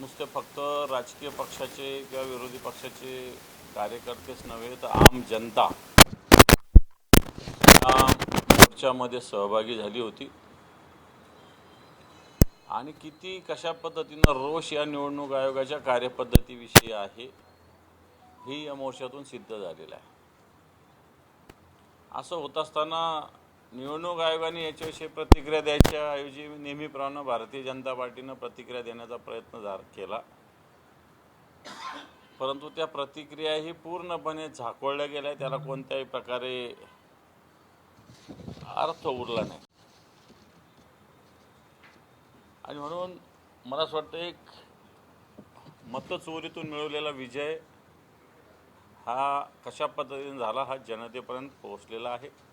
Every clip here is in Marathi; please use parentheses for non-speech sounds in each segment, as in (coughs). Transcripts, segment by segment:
नुसते फक्त राजकीय पक्षाचे किंवा विरोधी पक्षाचे कार्यकर्तेच नव्हे तर आम जनता या मोर्चामध्ये सहभागी झाली होती. आणि किती कशा पद्धतीनं रोष या निवडणूक आयोगाच्या कार्यपद्धतीविषयी आहे ही या मोर्चातून सिद्ध झालेलं आहे. असं होत असताना निवडणूक आयोगाने याच्याविषयी प्रतिक्रिया द्यायच्या ऐवजी नेहमीप्रमाणे भारतीय जनता पार्टीनं प्रतिक्रिया देण्याचा प्रयत्न झा केला. परंतु त्या प्रतिक्रिया ही पूर्णपणे झाकोळल्या गेल्या. त्याला कोणत्याही प्रकारे अर्थ उरला नाही. आणि म्हणून मला असं वाटतं एक मतचोरीतून मिळवलेला विजय हा कशा पद्धतीने झाला हा जनतेपर्यंत पोहोचलेला आहे.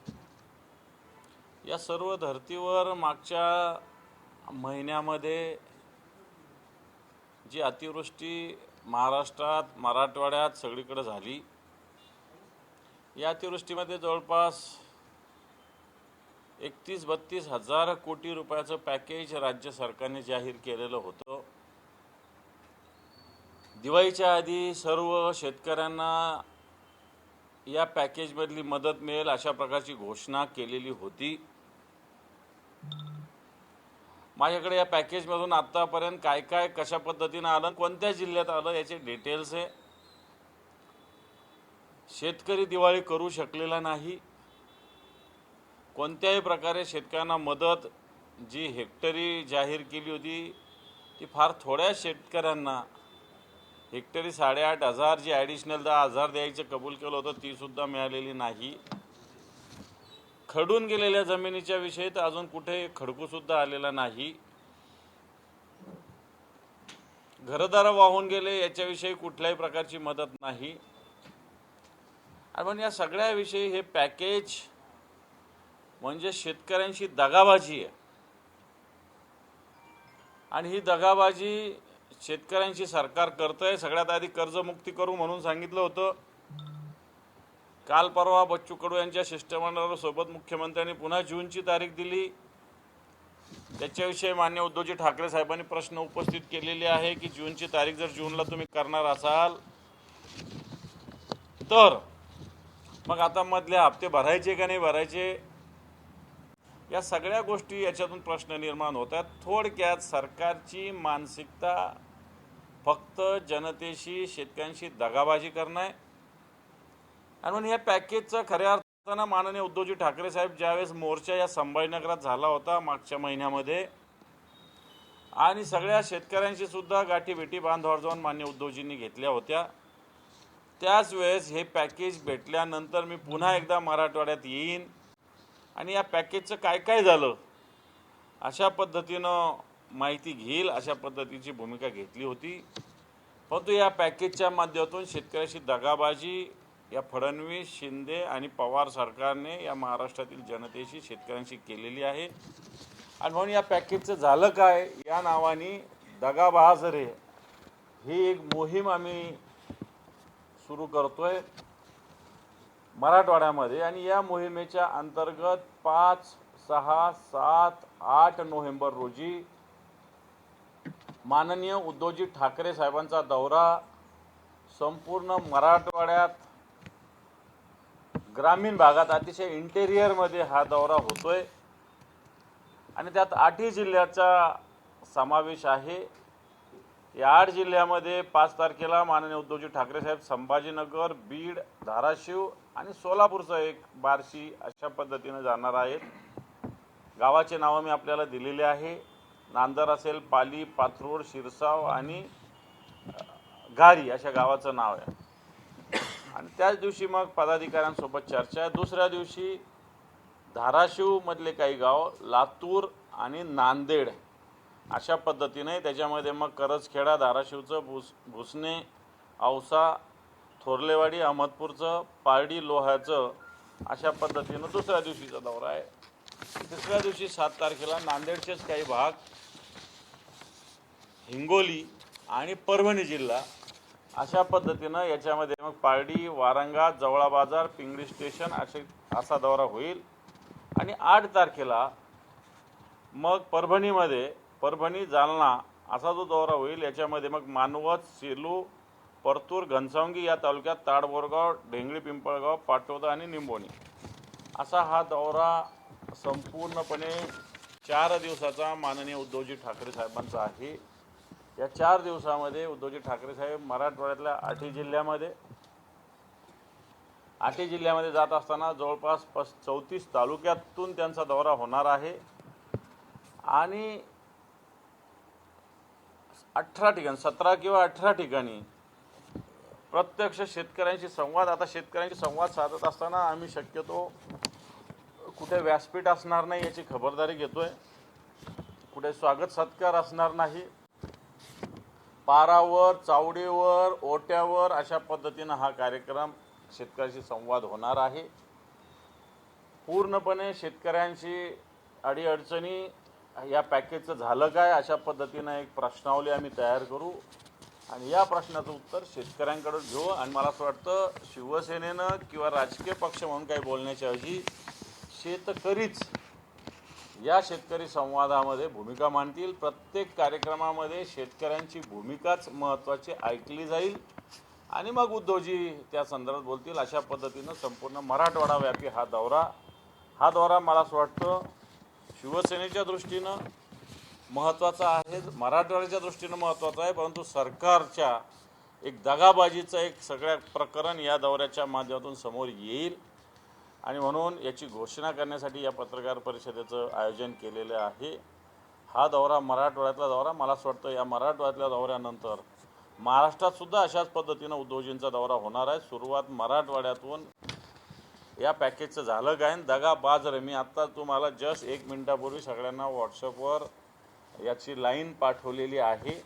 या सर्व धर्तीवर मागच्या महिन्यामध्ये जी अतिवृष्टी महाराष्ट्रात मराठवाड्यात सगळीकडे झाली या अतिवृष्टीमध्ये जवळपास एकतीस बत्तीस हजार कोटी रुपयाचं पॅकेज राज्य सरकारने जाहीर केलेलं होतं. दिवाळीच्या आधी सर्व शेतकऱ्यांना या पॅकेजमधली मदत मिळेल अशा प्रकारची घोषणा केलेली होती. माझ्याकडे या पॅकेजमधून आत्तापर्यंत काय काय कशा पद्धतीनं आलं कोणत्या जिल्ह्यात आलं याचे डिटेल्स आहे शेतकरी दिवाळी करू शकलेला नाही. कोणत्याही प्रकारे शेतकऱ्यांना मदत जी हेक्टरी जाहीर केली होती ती फार थोड्या शेतकऱ्यांना हेक्टरी साडेआठ हजार जी ॲडिशनल दहा हजार द्यायचं कबूल केलं होतं तीसुद्धा मिळालेली नाही. खडून गेलेल्या जमिनीच्या विषयी तर अजून कुठे खडकूसुद्धा आलेला नाही. घरदार वाहून गेले याच्याविषयी कुठल्याही प्रकारची मदत नाही. आणि पण या सगळ्याविषयी हे पॅकेज म्हणजे शेतकऱ्यांशी दगाबाजी आहे. आणि ही दगाबाजी शेतकऱ्यांशी सरकार करतंय. सगळ्यात आधी कर्जमुक्ती करू म्हणून सांगितलं होतं. काल परवा बच्चू कडू यांच्या शिष्टमंडळासोबत मुख्यमंत्र्यांनी पुन्हा जूनची तारीख दिली. त्याच्याविषयी मान्य उद्धवजी ठाकरे साहेबांनी प्रश्न उपस्थित केलेले आहे की जूनची तारीख जर जूनला तुम्ही करणार असाल तर मग आता मधले हप्ते भरायचे का नाही भरायचे? या सगळ्या गोष्टी याच्यातून प्रश्न निर्माण होत आहेत. थोडक्यात सरकारची मानसिकता फक्त जनतेशी शेतकऱ्यांशी दगाबाजी करणं आहे. आणि म्हणून या पॅकेजचं खऱ्या अर्थानं माननीय उद्धवजी ठाकरे साहेब ज्यावेळेस मोर्चा या संभाजीनगरात झाला होता मागच्या महिन्यामध्ये आणि सगळ्या शेतकऱ्यांशी सुद्धा गाठी भेटी जाऊन मान्य उद्धवजींनी घेतल्या होत्या त्याच वेळेस हे पॅकेज भेटल्यानंतर मी पुन्हा एकदा मराठवाड्यात येईन. आणि या पॅकेजचं काय काय झालं अशा पद्धतीनं माहिती घेईल अशा पद्धतीची भूमिका घेतली होती. परंतु या पॅकेजच्या माध्यमातून शेतकऱ्याशी दगाबाजी या फडणवीस शिंदे आणि पवार सरकारने या महाराष्ट्रातील जनतेशी शेतकऱ्यांशी केलेली आहे. आणि म्हणून या पॅकेजचं झालं काय? या नावाने दगाबहाजरे ही एक मोहीम आम्ही सुरू करतोय मराठवाड्यामध्ये. आणि या मोहिमेच्या अंतर्गत पाच सहा सात आठ नोव्हेंबर रोजी माननीय उद्धवजी ठाकरे साहेबांचा दौरा संपूर्ण मराठवाड्यात ग्रामीण भागात अतिशय इंटेरियरमध्ये हा दौरा होतोय. आणि त्यात आठही जिल्ह्याचा समावेश आहे. या आठ जिल्ह्यामध्ये पाच तारखेला माननीय उद्धवजी ठाकरे साहेब संभाजीनगर बीड धाराशिव आणि सोलापूरचं एक बार्शी अशा पद्धतीनं जाणार आहेत. गावाचे नावं मी आपल्याला दिलेले आहे. नांदर असेल पाली पाथरूड शिरसाव आणि घारी अशा गावाचं नाव आहे. आणि त्याच दिवशी मग पदाधिकाऱ्यांसोबत चर्चा. आहे दुसऱ्या दिवशी धाराशिवमधले काही गाव लातूर आणि नांदेड अशा पद्धतीने त्याच्यामध्ये मग करजखेडा धाराशिवचं भुस भुसणे औसा थोरलेवाडी अहमदपूरचं पारडी लोह्याचं अशा पद्धतीनं दुसऱ्या दिवशीचा दौरा आहे. तिसऱ्या दिवशी सात तारखेला नांदेडचेच काही भाग हिंगोली आणि परभणी जिल्हा अशा पद्धतीनं याच्यामध्ये मग पारडी वारंगा जवळा बाजार पिंगळी स्टेशन असे असा दौरा होईल. आणि आठ तारखेला मग परभणीमध्ये परभणी जालना असा जो दौरा होईल याच्यामध्ये मग मानवत सेलू परतूर घनसावंगी या तालुक्यात ताडबोरगाव ढेंगळी पिंपळगाव पाटोदा आणि निंबोणी असा हा दौरा संपूर्णपणे चार दिवसाचा माननीय उद्धवजी ठाकरे साहेबांचा आहे. या चार दिवसामध्ये उद्धवजी ठाकरे साहेब मराठवाड्यातल्या आठही जिल्ह्यामध्ये आठही जिल्ह्यामध्ये जात असताना जवळपास पस चौतीस तालुक्यातून त्यांचा दौरा होणार आहे. आणि अठरा ठिकाणी सतरा किंवा अठरा ठिकाणी प्रत्यक्ष शेतकऱ्यांशी संवाद आता शेतकऱ्यांशी संवाद साधत असताना आम्ही शक्यतो कुठे व्यासपीठ असणार नाही याची खबरदारी घेतो आहे कुठे स्वागत सत्कार असणार नाही. पारावर चावडीवर ओट्यावर अशा पद्धतीनं हा कार्यक्रम शेतकऱ्याशी संवाद होणार आहे. पूर्णपणे शेतकऱ्यांशी अडीअडचणी या पॅकेजचं झालं काय अशा पद्धतीनं एक प्रश्नावली आम्ही तयार करू. आणि या प्रश्नाचं उत्तर शेतकऱ्यांकडून घेऊ. आणि मला असं वाटतं शिवसेनेनं किंवा राजकीय पक्ष म्हणून काही बोलण्याच्या ऐवजी शेतकरीच या शेतकरी संवादामध्ये भूमिका मांडतील. प्रत्येक कार्यक्रमामध्ये शेतकऱ्यांची भूमिकाच महत्त्वाची ऐकली जाईल. आणि मग उद्धवजी त्या संदर्भात बोलतील. अशा पद्धतीनं संपूर्ण मराठवाडा व्यापी हा दौरा. हा दौरा मला असं वाटतं शिवसेनेच्या दृष्टीनं महत्त्वाचा आहे. मराठवाड्याच्या दृष्टीनं महत्त्वाचा आहे. परंतु सरकारच्या एक दगाबाजीचं एक सगळ्या प्रकरण या दौऱ्याच्या माध्यमातून समोर येईल. आणि म्हणून याची घोषणा करण्यासाठी या पत्रकार परिषदेचं आयोजन केलेलं आहे. हा दौरा मराठवाड्यातला दौरा. मला असं वाटतं या मराठवाड्यातल्या दौऱ्यानंतर महाराष्ट्रात सुद्धा अशाच पद्धतीनं उद्धवजींचा दौरा होणार आहे. सुरुवात मराठवाड्यातून या पॅकेजचं झालं काय दगा बाज रे. मी आत्ता तुम्हाला जस्ट एक मिनिटापूर्वी सगळ्यांना व्हॉट्सअपवर याची लाईन पाठवलेली आहे.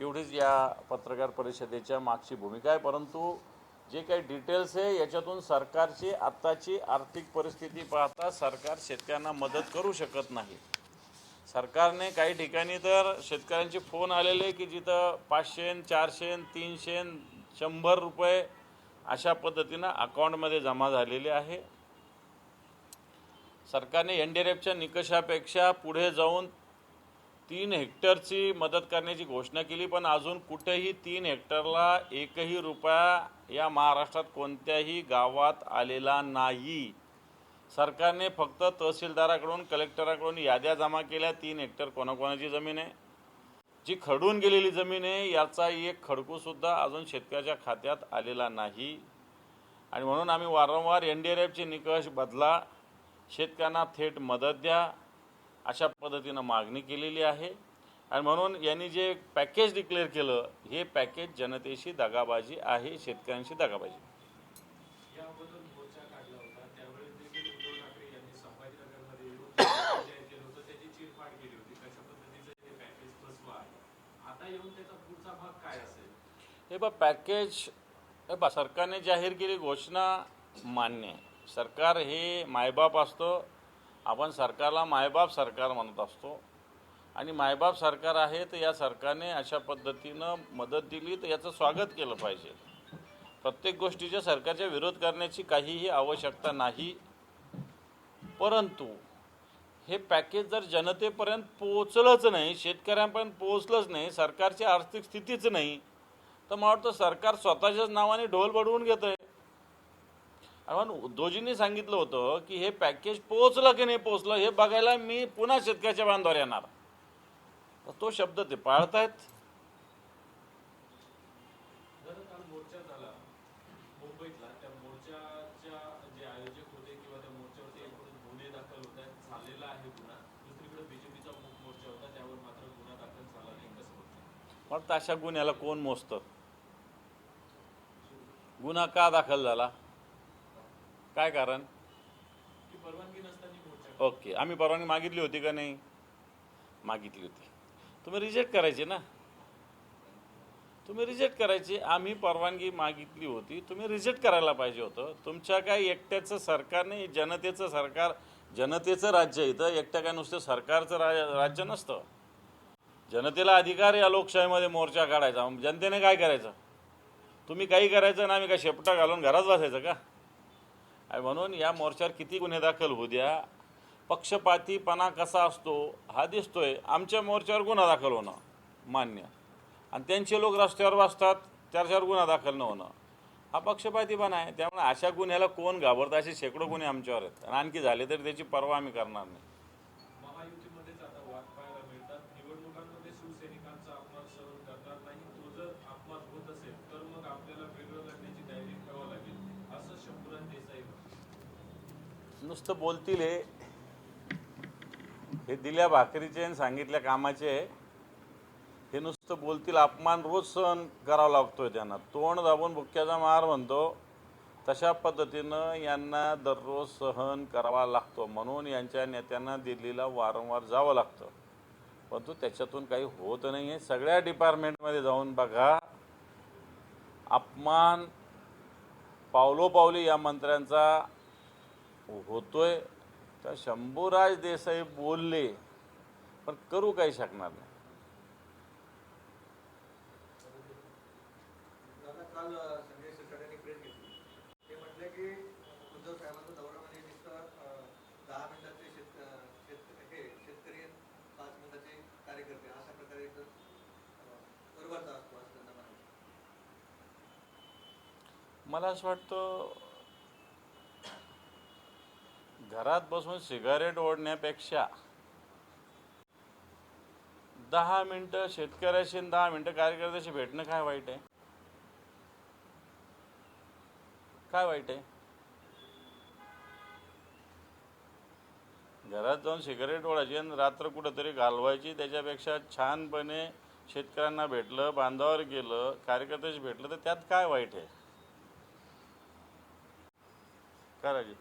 एवढीच या पत्रकार परिषदेच्या मागची भूमिका आहे. परंतु जे काही डिटेल्स आहे याच्यातून सरकारची आत्ताची आर्थिक परिस्थिती पाहता सरकार शेतकऱ्यांना मदत करू शकत नाही. सरकारने काही ठिकाणी तर शेतकऱ्यांचे फोन आलेले की जिथं पाचशे चारशे तीनशे शंभर रुपये अशा पद्धतीनं अकाउंटमध्ये जमा झालेले आहे. सरकारने एन डी आर एफच्या निकषापेक्षा पुढे जाऊन तीन हेक्टरची मदत करण्याची घोषणा केली पण अजून कुठेही तीन हेक्टरला एकही रुपया या महाराष्ट्रात कोणत्याही गावात आलेला नाही. सरकारने फक्त तहसीलदाराकडून कलेक्टराकडून याद्या जमा केल्या. तीन हेक्टर कोणाकोणाची जमीन आहे? जी खडून गेलेली जमीन आहे याचा एक खडकूसुद्धा अजून शेतकऱ्याच्या खात्यात आलेला नाही. आणि म्हणून आम्ही वारंवार एन डी आर एफचे निकष बदला. शेतकऱ्यांना थेट मदत द्या. अशा पद्धतीनं मागणी केलेली आहे. आणि म्हणून यांनी जे पॅकेज डिक्लेअर केलं हे पॅकेज जनतेशी दगाबाजी आहे शेतकऱ्यांशी दगाबाजी. (coughs) हे हे बा पॅकेज हे बा सरकारने जाहीर केली घोषणा मान्य आहे. सरकार हे मायबाप असतं आपण सरकारला मायबाप सरकार म्हणत असतो. आणि मायबाप सरकार आहे तर या सरकारने अशा पद्धतीनं मदत दिली तर याचं स्वागत केलं पाहिजे. प्रत्येक गोष्टीच्या सरकारच्या विरोध करण्याची काहीही आवश्यकता नाही. परंतु हे पॅकेज जर जनतेपर्यंत पोचलंच नाही शेतकऱ्यांपर्यंत पोचलंच नाही सरकारची आर्थिक स्थितीच नाही तर मला वाटतं सरकार स्वतःच्याच नावाने ढोल बडवून घेत आहे आणि उद्धवजींनी सांगितलं होतं की हे पॅकेज पोचलं की नाही पोचलं हे बघायला मी पुन्हा शेतकऱ्याच्या बांधावर येणार. तर तो शब्द ते पाळतायत. तर अशा गुन्ह्याला कोण मोजतं? गुन्हा का दाखल झाला? काय कारण? ओके. आम्ही परवानगी मागितली होती का नाही? मागितली होती. तुम्ही रिजेक्ट करायचे ना? तुम्ही रिजेक्ट करायची. आम्ही परवानगी मागितली होती. तुम्ही रिजेक्ट करायला पाहिजे होतं. तुमच्या काय एकट्याचं सरकार नाही जनतेचं सरकार जनतेचं राज्य इथं. एकट्या काय नुसतं सरकारचं रा राज्य नसतं. जनतेला अधिकार या लोकशाहीमध्ये मोर्चा काढायचा. जनतेने काय करायचं? तुम्ही काही करायचं ना आम्ही काय शेपटा घालून घरात बसायचं का? म्हणून या मोर्चावर किती गुन्हे दाखल होऊ द्या पक्षपातीपणा कसा असतो हा दिसतोय. आमच्या मोर्चावर गुन्हा दाखल होणं मान्य. आणि त्यांचे लोक रस्त्यावर बसतात त्याच्यावर गुन्हा दाखल न होणं. हा पक्षपातीपणा आहे. त्यामुळे अशा गुन्ह्याला कोण घाबरतं? असे शेकडो गुन्हे आमच्यावर आहेत. आणि आणखी झाले तरी त्याची पर्वा आम्ही करणार नाही. नुसतं बोलतील हे. हे दिल्या भाकरीचे आणि सांगितल्या कामाचे. हे नुसतं बोलतील अपमान रोज सहन करावा लागतोय त्यांना. तोंड दाबून भुक्क्याचा मार म्हणतो. तशा पद्धतीनं यांना दररोज सहन करावा लागतो. म्हणून यांच्या नेत्यांना दिल्लीला वारंवार जावं लागतं. परंतु त्याच्यातून काही होत नाही आहे सगळ्या डिपार्टमेंटमध्ये जाऊन बघा. अपमान पावलोपावली या मंत्र्यांचा होतोय तर शंभूराज देसाई बोलले पण करू काही शकणार नाही. मला असं वाटतं घरात बसून सिगारेट ओढण्यापेक्षा दहा मिनटं शेतकऱ्याशी दहा मिनटं कार्यकर्त्याशी भेटणं काय वाईट आहे? काय वाईट आहे? घरात जाऊन सिगारेट ओढायची आणि रात्र कुठंतरी घालवायची त्याच्यापेक्षा छानपणे शेतकऱ्यांना भेटलं बांधावर गेलं कार्यकर्त्याशी भेटलं तर त्यात काय वाईट आहे? करायची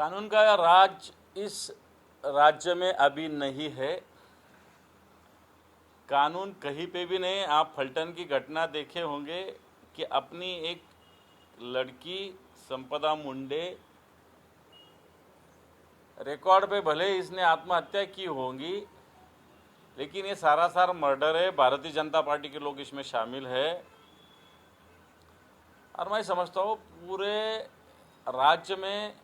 कानून का राज इस राज्य में अभी नहीं है। कानून कहीं पे भी नहीं, आप फलटन की घटना देखे होंगे कि अपनी एक लड़की संपदा मुंडे रिकॉर्ड पे भले इसने आत्महत्या की होंगी, लेकिन ये सारा सार मर्डर है। भारतीय जनता पार्टी के लोग इसमें शामिल है। और मैं समझता हूँ पूरे राज्य में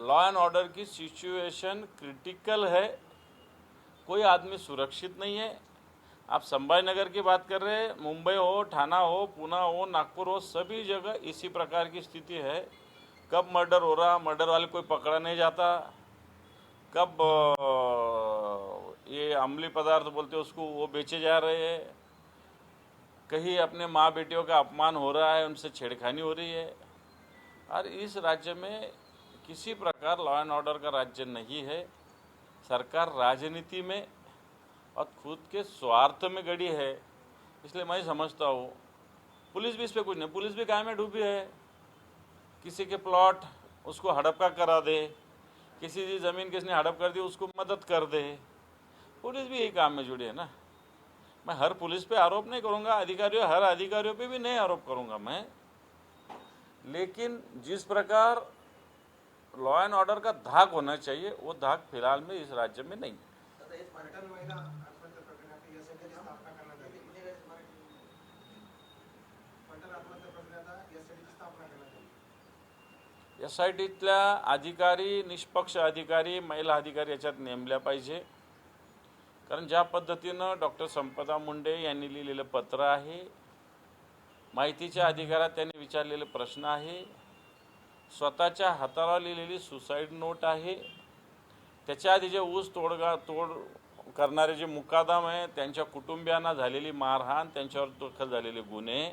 लॉ एंड ऑर्डर की सिचुएशन क्रिटिकल है, कोई आदमी सुरक्षित नहीं है। आप संभाजी नगर की बात कर रहे हैं, मुंबई हो ठाना हो, पुणे हो, नागपुर हो, सभी जगह इसी प्रकार की स्थिति है। कब मर्डर हो रहा, मर्डर वाले कोई पकड़ा नहीं जाता। कब ये अमली पदार्थ बोलते हैं, उसको वो बेचे जा रहे हैं। कहीं अपने माँ बेटियों का अपमान हो रहा है, उनसे छेड़खानी हो रही है। और इस राज्य में किसी प्रकार लॉ एंड ऑर्डर का राज्य नहीं है। सरकार राजनीति में और खुद के स्वार्थ में गड़ी है। इसलिए मैं समझता हूँ, पुलिस भी इस पर कुछ नहीं, पुलिस भी काय में डूबी है। किसी के प्लॉट उसको हड़पका करा दे, किसी की ज़मीन किसने हड़प कर दी उसको मदद कर दे। पुलिस भी यही काम में जुड़ी है ना। मैं हर पुलिस पे आरोप नहीं करूँगा, अधिकारियों, हर अधिकारियों पे भी नहीं आरोप करूँगा मैं। लेकिन जिस प्रकार लॉ एंड ऑर्डर का धाक होना चाहिए वो धाक फिलहाल में इस राज्य में नहीं हे। एस आय टीतल्या अधिकारी निष्पक्ष अधिकारी महिला अधिकारी याच्यात नेमल्या पाहिजे. कारण ज्या पद्धतीनं डॉक्टर संपदा मुंडे यांनी लिहिलेलं पत्र आहे माहितीच्या अधिकारात त्यांनी विचारलेले प्रश्न आहे स्वतःच्या हाताला लिहिलेली सुसाईड नोट आहे. त्याच्या आधी जे ऊस तोडगा तोड करणारे जे मुकादम आहे त्यांच्या कुटुंबियांना झालेली मारहाण त्यांच्यावर दाखल झालेले गुन्हे.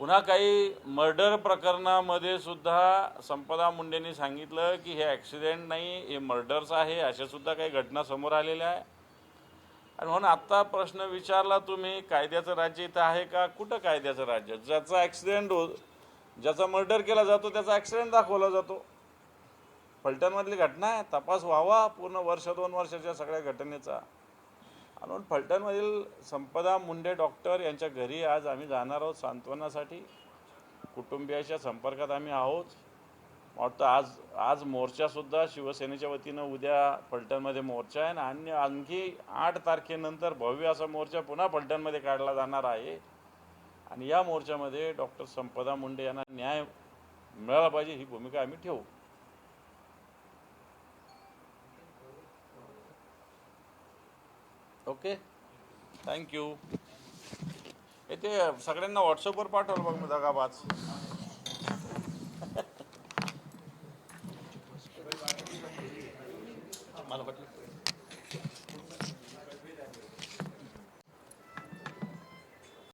पुन्हा काही मर्डर प्रकरणामध्ये सुद्धा संपदा मुंडेंनी सांगितलं की हे ॲक्सिडेंट नाही हे मर्डर्स आहे अशा सुद्धा काही घटना समोर आलेल्या आहे. आणि म्हणून आत्ता प्रश्न विचारला तुम्ही कायद्याचं राज्य इथं आहे का? कुठं कायद्याचं राज्य? ज्याचा ॲक्सिडेंट हो ज्याचा मर्डर केला जातो त्याचा ॲक्सिडेंट दाखवला जातो. फलटणमधली घटना आहे तपास व्हावा पूर्ण वर्ष दोन वर्षाच्या सगळ्या घटनेचा. आणि म्हणून फलटणमधील संपदा मुंडे डॉक्टर यांच्या घरी आज आम्ही जाणार आहोत सांत्वनासाठी. कुटुंबियाच्या संपर्कात आम्ही आहोत. वाटतं आज आज मोर्चासुद्धा शिवसेनेच्या वतीनं उद्या फलटणमध्ये मोर्चा आहे. आणि आणखी आठ तारखेनंतर भव्य असा मोर्चा पुन्हा फलटणमध्ये काढला जाणार आहे. आणि या मोर्चामध्ये डॉक्टर संपदा मुंडे यांना न्याय मिळाला पाहिजे ही भूमिका आम्ही ठेवू. ओके? थँक्यू येते ते सगळ्यांना व्हॉट्सअपवर पाठवलं बघ मी दगाबाज.